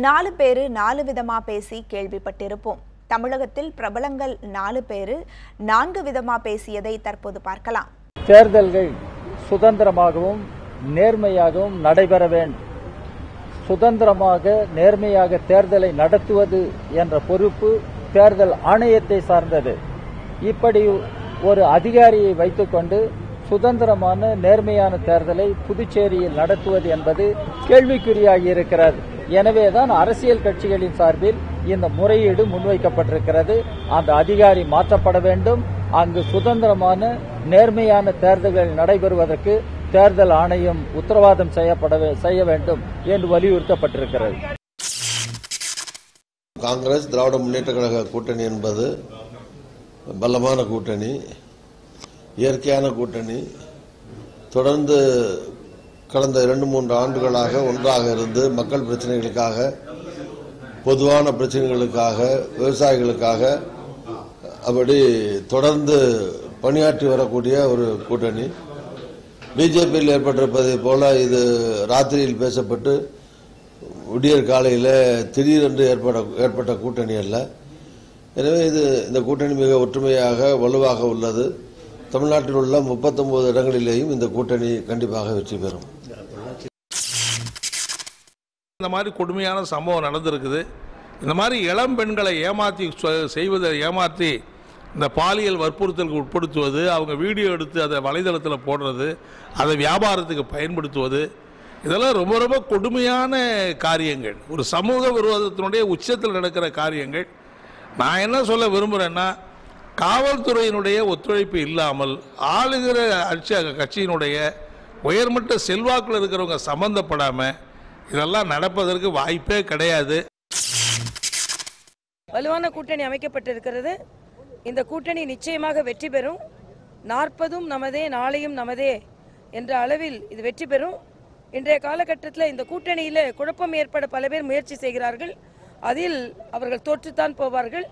நாலு பேரு நாலு விதமா பேசி கேள்விப்பட்டிருப்போம். தமிழகத்தில் பிரபலங்கள் நாலு பேரு நான்கு விதமா பேசியதை தற்போது பார்க்கலாம். தேர்தல்கள் சுதந்திரமாகவும் நேர்மையாகவும் நடைபெற வேண்டும். சுதந்திரமாக நேர்மையாக தேர்தலை நடத்துவது என்ற பொறுப்பு தேர்தல் ஆணையத்தை சார்ந்தது. இப்படி ஒரு அதிகாரியை வைத்துக்கொண்டு சுதந்திரமான நேர்மையான தேர்தலை புதுச்சேரியில் நடத்துவது என்பது கேள்விக்குறியாகி இருக்கிறது. எனவேதான் அரசியல் கட்சிகளின் சார்பில் இந்த முறையீடு முன்வைக்கப்பட்டிருக்கிறது. அந்த அதிகாரி மாற்றப்பட வேண்டும். அங்கு சுதந்திரமான நேர்மையான தேர்தல்கள் நடைபெறுவதற்கு தேர்தல் ஆணையம் உத்தரவாதம் செய்யப்பட வே- செய்ய வேண்டும் என்று வலியுறுத்தப்பட்டிருக்கிறது. காங்கிரஸ் திராவிட முன்னேற்ற கழக கூட்டணி என்பது பலமான கூட்டணி இயற்கையான கூட்டணி. தொடர்ந்து கடந்த இரண்டு மூன்று ஆண்டுகளாக ஒன்றாக இருந்து மக்கள் பிரச்சனைகளுக்காக பொதுவான பிரச்சனைகளுக்காக விவசாயிகளுக்காக அப்படி தொடர்ந்து பணியாற்றி வரக்கூடிய ஒரு கூட்டணி. பிஜேபியில் ஏற்பட்டிருப்பதை போல இது ராத்திரியில் பேசப்பட்டு விடியற் காலையில் திடீரென்று ஏற்பட ஏற்பட்ட கூட்டணி அல்ல. எனவே இது இந்த கூட்டணி மிக ஒற்றுமையாக வலுவாக உள்ளது. தமிழ்நாட்டில் உள்ள 39 இடங்களிலேயும் இந்த கூட்டணி கண்டிப்பாக வெற்றி பெறும். இந்த மாதிரி கொடுமையான சம்பவம் நடந்திருக்குது. இந்த மாதிரி இளம் பெண்களை ஏமாற்றி செய்வதை ஏமாற்றி இந்த பாலியல் வற்புறுத்தலுக்கு உட்படுத்துவது அவங்க வீடியோ எடுத்து அதை வலைதளத்தில் போடுறது அதை வியாபாரத்துக்கு பயன்படுத்துவது இதெல்லாம் ரொம்ப ரொம்ப கொடுமையான காரியங்கள். ஒரு சமூக விரோதத்தினுடைய உச்சத்தில் நடக்கிற காரியங்கள். நான் என்ன சொல்ல விரும்புகிறேன்னா காவல்துறையினுடைய ஒத்துழைப்பு இல்லாமல் ஆளுகிற அட்சி கட்சியினுடைய உயர்மட்ட செல்வாக்கில் இருக்கிறவங்க சம்மந்தப்படாமல் இதெல்லாம் நடப்பதற்கு வாய்ப்பே கிடையாது. வலுவான கூட்டணி அமைக்கப்பட்டிருக்கிறது. இந்த கூட்டணி நிச்சயமாக வெற்றி பெறும். நாற்பதும் நமதே நாளையும் நமதே என்ற அளவில் இது வெற்றி பெறும். இன்றைய காலகட்டத்தில் இந்த கூட்டணியில் குழப்பம் ஏற்பட பல பேர் முயற்சி செய்கிறார்கள். அதில் அவர்கள் தோற்றுத்தான் போவார்கள்.